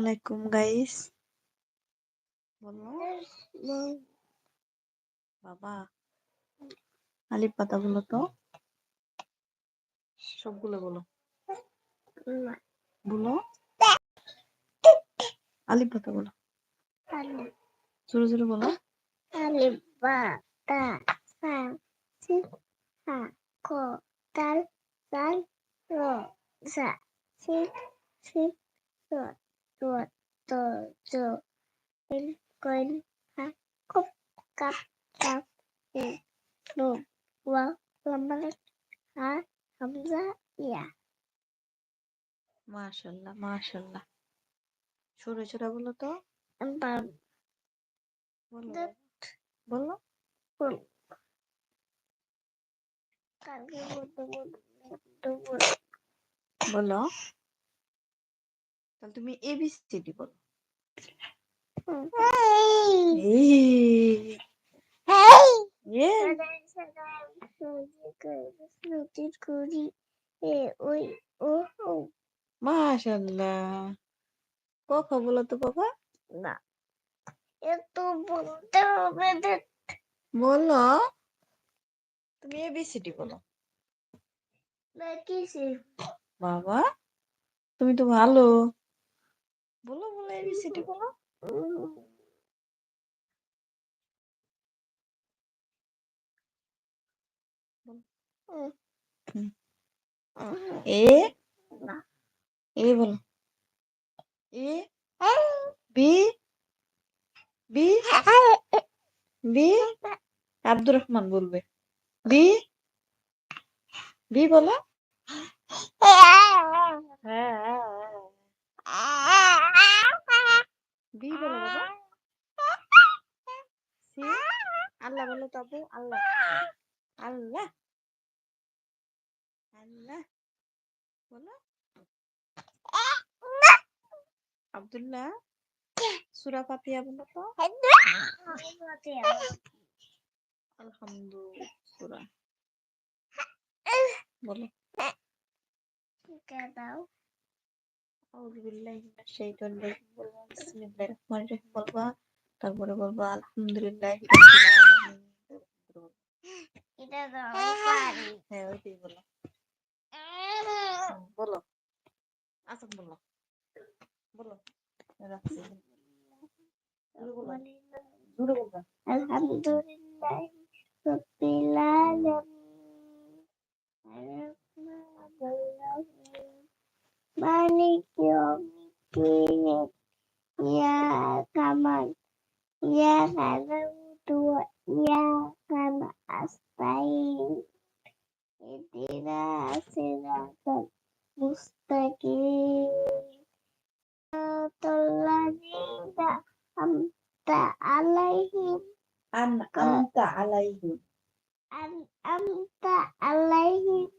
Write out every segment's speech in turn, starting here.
আলাইকুম গাইস বলো। বাবা, আলিফ পাতা বলো তো। সবগুলো বলো। বলো। পাতা বলো। জোরে জোরে বলো। Si si so to to to il koin ha kup kap kap i no wa lamalik ha hamza ya মাশাল্লাহ মাশাল্লাহ সরে সরে বলো তো বলো বলো তাহলে তুমি এবিসিডি বলো এ মাশাল্লাহ খ বলো তো বাবা না। একটু বলতে হবে বলো। তুমি এবিসিডি বলো। বাবা তুমি তো ভালো। এ না। এ বলো। A B B B Abdur Rahman বলবে। বি বি বলো। বি বলো বাবা সি আল্লাহ বলো তো আব্বু আল্লাহ আল্লাহ। আল্লাহ। বলো আব্দুল্লাহ সুরা ফাতিহা বলো তো? আলহামদুলিল্লাহ। বলো। দাও আউযু বিল্লাহি মিনাশ শাইতানির রাজিম। বলবা বিসমিল্লাহির রহমানির রহিম। বলবা তারপরে বলবা আলহামদুলিল্লাহি রাব্বিল আলামিন এটা দাও পারি হ্যাঁ ওইটাই বলো হুম, বলো আসাম বলো বলো রাখছি জোরে বলো জোরে বলবা আলহামদুলিল্লাহ রাব্বিল আলামিন মালিক ইয়াউমিদ্দিন ইয়াকা ya karena dua sama astain Idina siratan Tolong Tuladina amta alaihim An amta alaihim An amta alaihim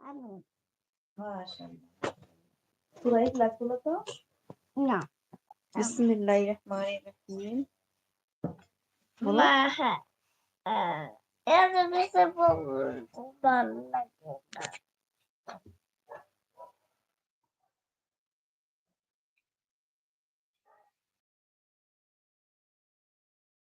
Amin মাশাআল্লাহ সূরা ইখলাস বলো তো না বিসমিল্লাহির রহমানির রহিম বলো মাহা এর বেশি ভালো লাগে না